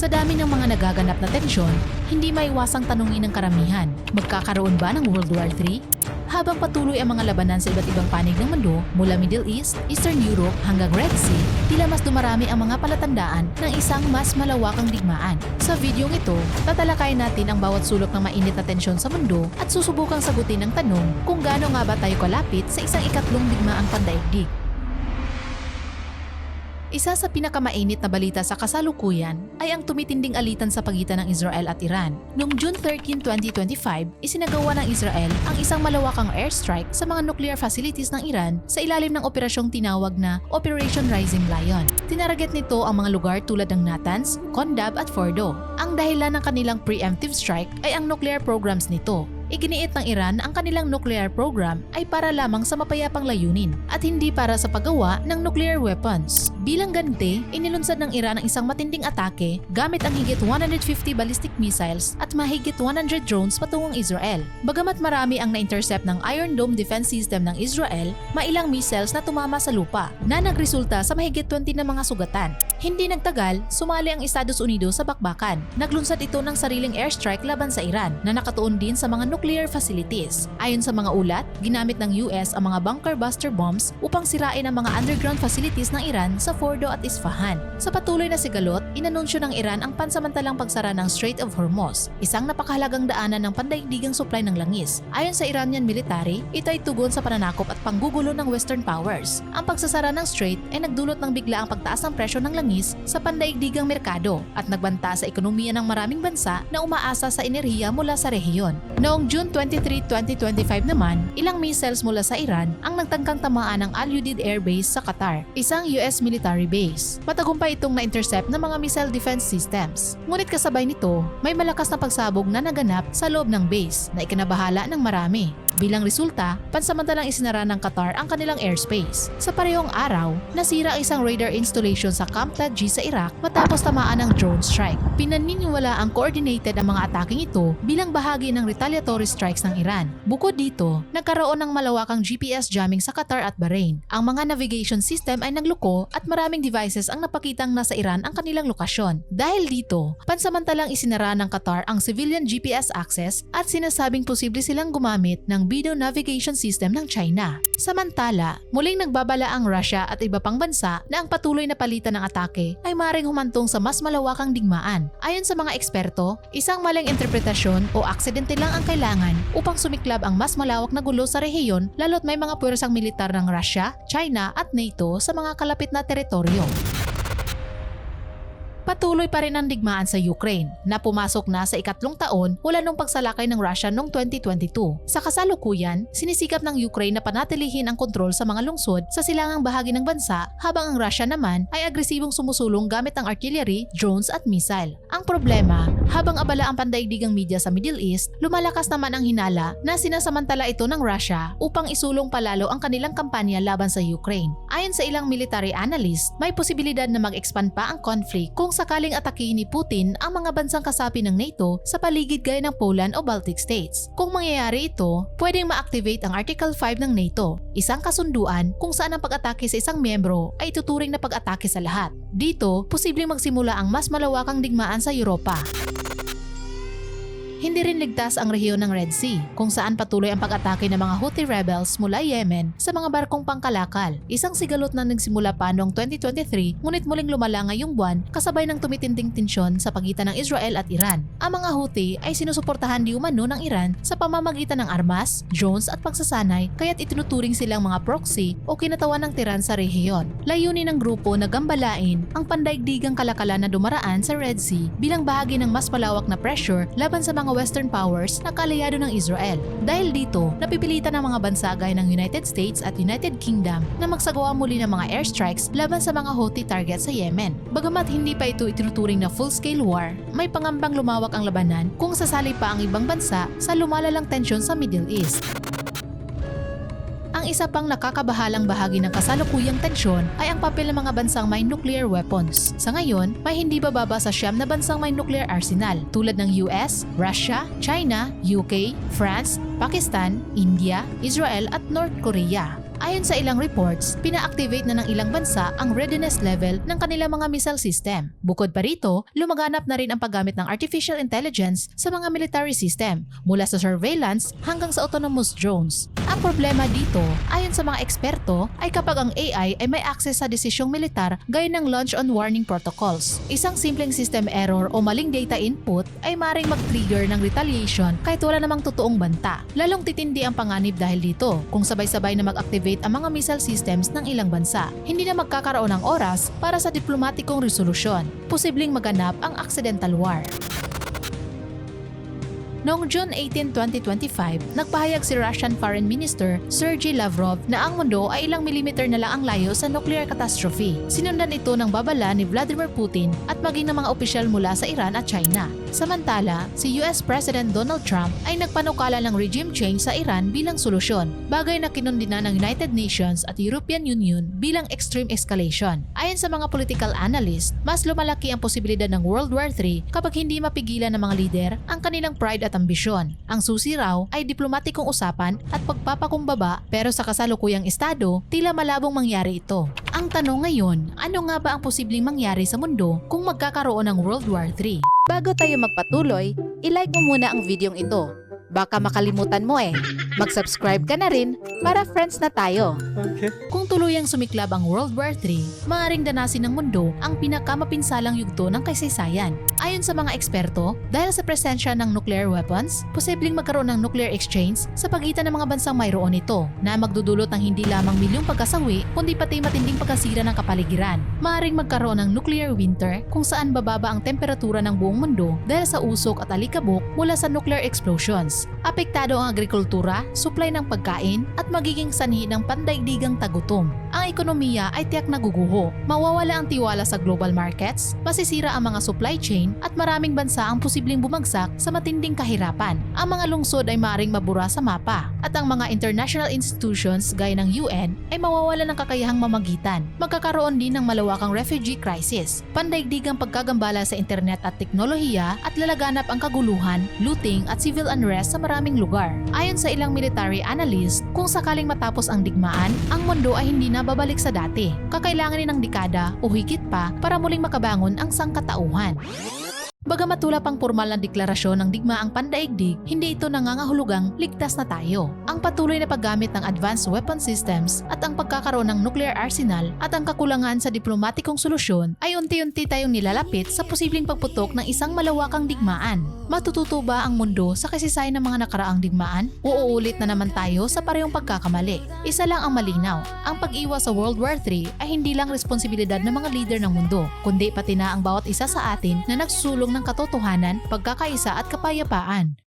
Sa dami ng mga nagaganap na tensyon, hindi maiwasang tanungin ng karamihan, magkakaroon ba ng World War III? Habang patuloy ang mga labanan sa iba't ibang panig ng mundo mula Middle East, Eastern Europe hanggang Red Sea, tila mas dumarami ang mga palatandaan ng isang mas malawakang digmaan. Sa videong ito, tatalakayin natin ang bawat sulok ng mainit na tensyon sa mundo at susubukang sagutin ang tanong kung gaano nga ba tayo kalapit sa isang ikatlong digmaang pandaigdig. Isa sa pinakamainit na balita sa kasalukuyan ay ang tumitinding alitan sa pagitan ng Israel at Iran. Noong June 13, 2025, isinagawa ng Israel ang isang malawakang airstrike sa mga nuclear facilities ng Iran sa ilalim ng operasyong tinawag na Operation Rising Lion. Tinarget nito ang mga lugar tulad ng Natanz, Kondab at Fordo. Ang dahilan ng kanilang preemptive strike ay ang nuclear programs nito Iginiit ng Iran ang kanilang nuclear program ay para lamang sa mapayapang layunin at hindi para sa paggawa ng nuclear weapons. Bilang ganti, inilunsad ng Iran ang isang matinding atake gamit ang higit 150 ballistic missiles at mahigit 100 drones patungong Israel. Bagamat marami ang na-intercept ng Iron Dome defense system ng Israel, mailang missiles na tumama sa lupa na nagresulta sa mahigit 20 na mga sugatan. Hindi nagtagal, sumali ang Estados Unidos sa bakbakan. Naglunsad ito ng sariling airstrike laban sa Iran na nakatuon din sa mga nuclear facilities. Ayon sa mga ulat, ginamit ng US ang mga bunker buster bombs upang sirain ang mga underground facilities ng Iran sa Fordo at Isfahan. Sa patuloy na sigalot, inanunsyo ng Iran ang pansamantalang pagsara ng Strait of Hormuz, isang napakahalagang daanan ng pandaigdigang supply ng langis. Ayon sa Iranian military, ito ay tugon sa pananakop at panggugulo ng Western powers. Ang pagsasara ng strait ay nagdulot ng bigla ang pagtaas ng presyo ng langis sa pandaigdigang merkado at nagbanta sa ekonomiya ng maraming bansa na umaasa sa enerhiya mula sa rehiyon. Noong June 23, 2025 naman, ilang missiles mula sa Iran ang nagtangkang tamaan ng Al Udeid Air Base sa Qatar, isang US military base. Matagumpay itong na-intercept ng mga missile defense systems. Ngunit kasabay nito, may malakas na pagsabog na naganap sa loob ng base na ikinabahala ng marami. Bilang resulta, pansamantalang isinara ng Qatar ang kanilang airspace. Sa parehong araw, nasira ang isang radar installation sa Camp Taji sa Iraq matapos tamaan ng drone strike. Pinaniniwala ang coordinated ang mga ataking ito bilang bahagi ng retaliatory strikes ng Iran. Bukod dito, nagkaroon ng malawakang GPS jamming sa Qatar at Bahrain. Ang mga navigation system ay nagluko at maraming devices ang napakitang nasa Iran ang kanilang lokasyon. Dahil dito, pansamantalang isinara ng Qatar ang civilian GPS access at sinasabing posible silang gumamit ng video navigation system ng China. Samantala, muling nagbabala ang Russia at iba pang bansa na ang patuloy na palitan ng atake ay maring humantong sa mas malawakang digmaan. Ayon sa mga eksperto, isang maling interpretasyon o aksidente lang ang kailangan upang sumiklab ang mas malawak na gulo sa rehiyon lalo't may mga puwersang militar ng Russia, China at NATO sa mga kalapit na teritoryo. Patuloy pa rin ang digmaan sa Ukraine na pumasok na sa ikatlong taon mula nung pagsalakay ng Russia noong 2022. Sa kasalukuyan, sinisikap ng Ukraine na panatilihin ang kontrol sa mga lungsod sa silangang bahagi ng bansa habang ang Russia naman ay agresibong sumusulong gamit ang artillery, drones at missile. Ang problema, habang abala ang pandaigdigang media sa Middle East, lumalakas naman ang hinala na sinasamantala ito ng Russia upang isulong palalo ang kanilang kampanya laban sa Ukraine. Ayon sa ilang military analyst, may posibilidad na mag-expand pa ang conflict kung sakaling atakihin ni Putin ang mga bansang kasapi ng NATO sa paligid gaya ng Poland o Baltic States. Kung mangyayari ito, pwedeng ma-activate ang Article 5 ng NATO, isang kasunduan kung saan ang pag-atake sa isang miyembro ay tuturing na pag-atake sa lahat. Dito, posibleng magsimula ang mas malawakang digmaan sa Europa. Hindi rin ligtas ang rehiyon ng Red Sea, kung saan patuloy ang pag-atake ng mga Houthi rebels mula Yemen sa mga barkong pangkalakal. Isang sigalot na nagsimula pa noong 2023, ngunit muling lumala ngayong buwan kasabay ng tumitinding tensyon sa pagitan ng Israel at Iran. Ang mga Houthi ay sinusuportahan di umano ng Iran sa pamamagitan ng armas, drones at pagsasanay kaya't itinuturing silang mga proxy o kinatawan ng tiran sa rehiyon. Layunin ng grupo na gambalain ang pandaigdigang kalakalan na dumaraan sa Red Sea bilang bahagi ng mas malawak na pressure laban sa mga Western powers na kalayado ng Israel. Dahil dito, napipilitan ng mga bansa gaya ng United States at United Kingdom na magsagawa muli ng mga airstrikes laban sa mga Houthi target sa Yemen. Bagamat hindi pa ito itinuturing na full-scale war, may pangambang lumawak ang labanan kung sasali pa ang ibang bansa sa lumalalang tensyon sa Middle East. Ang isa pang nakakabahalang bahagi ng kasalukuyang tensyon ay ang papel ng mga bansang may nuclear weapons. Sa ngayon, may hindi bababa sa siyam na bansang may nuclear arsenal tulad ng US, Russia, China, UK, France, Pakistan, India, Israel at North Korea. Ayon sa ilang reports, pina-activate na ng ilang bansa ang readiness level ng kanilang mga missile system. Bukod pa rito, lumaganap na rin ang paggamit ng artificial intelligence sa mga military system, mula sa surveillance hanggang sa autonomous drones. Ang problema dito, ayon sa mga eksperto, ay kapag ang AI ay may access sa desisyong militar gaya ng launch on warning protocols. Isang simpleng system error o maling data input ay maring mag-trigger ng retaliation kahit wala namang totoong banta. Lalong titindi ang panganib dahil dito kung sabay-sabay na mag-activate ang mga missile systems ng ilang bansa. Hindi na magkakaroon ng oras para sa diplomatikong resolusyon. Posibleng maganap ang accidental war. Noong June 18, 2025, nagpahayag si Russian Foreign Minister Sergey Lavrov na ang mundo ay ilang milimeter na lang ang layo sa nuclear catastrophe. Sinundan ito ng babala ni Vladimir Putin at maging ng mga opisyal mula sa Iran at China. Samantala, si US President Donald Trump ay nagpanukala ng regime change sa Iran bilang solusyon, bagay na kinundina ng United Nations at European Union bilang extreme escalation. Ayon sa mga political analyst, mas lumalaki ang posibilidad ng World War III kapag hindi mapigilan ng mga lider ang kanilang pride at ambisyon. Ang susi raw ay diplomatikong usapan at pagpapakumbaba pero sa kasalukuyang estado, tila malabong mangyari ito. Ang tanong ngayon, ano nga ba ang posibleng mangyari sa mundo kung magkakaroon ng World War III? Bago tayo magpatuloy, ilike mo muna ang videong ito. Baka makalimutan mo eh. Mag-subscribe ka na rin para friends na tayo. Okay. Kung tuluyang sumiklab ang World War III, maaaring danasin ng mundo ang pinakamapinsalang yugto ng kasaysayan. Ayon sa mga eksperto, dahil sa presensya ng nuclear weapons, posibleng magkaroon ng nuclear exchange sa pagitan ng mga bansang mayroon ito na magdudulot ng hindi lamang milyong pagkasawi kundi pati matinding pagkasira ng kapaligiran. Maaaring magkaroon ng nuclear winter kung saan bababa ang temperatura ng buong mundo dahil sa usok at alikabok mula sa nuclear explosions. Apektado ang agrikultura, supply ng pagkain at magiging sanhi ng pandaigdigang tagutom. Ang ekonomiya ay tiyak naguguho. Mawawala ang tiwala sa global markets, masisira ang mga supply chain at maraming bansa ang posibleng bumagsak sa matinding kahirapan. Ang mga lungsod ay maring mabura sa mapa at ang mga international institutions gaya ng UN ay mawawala ng kakayahang mamagitan. Magkakaroon din ng malawakang refugee crisis, pandaigdigang pagkagambala sa internet at teknolohiya at lalaganap ang kaguluhan, looting at civil unrest sa maraming lugar. Ayon sa ilang military analyst, kung sakaling matapos ang digmaan, ang mundo ay hindi na babalik sa dati. Kakailanganin ng dekada o higit pa para muling makabangon ang sangkatauhan. Bagamat wala pang formal na deklarasyon ng digmaang pandaigdig, hindi ito nangangahulugang ligtas na tayo. Ang patuloy na paggamit ng advanced weapon systems at ang pagkakaroon ng nuclear arsenal at ang kakulangan sa diplomatikong solusyon ay unti-unti tayong nilalapit sa posibleng pagputok ng isang malawakang digmaan. Matututo ba ang mundo sa kasaysayan ng mga nakaraang digmaan? O uulit na naman tayo sa parehong pagkakamali? Isa lang ang malinaw, ang pag-iwas sa World War III ay hindi lang responsibilidad ng mga leader ng mundo, kundi pati na ang bawat isa sa atin na nagsusulong ng katotohanan, pagkakaisa at kapayapaan.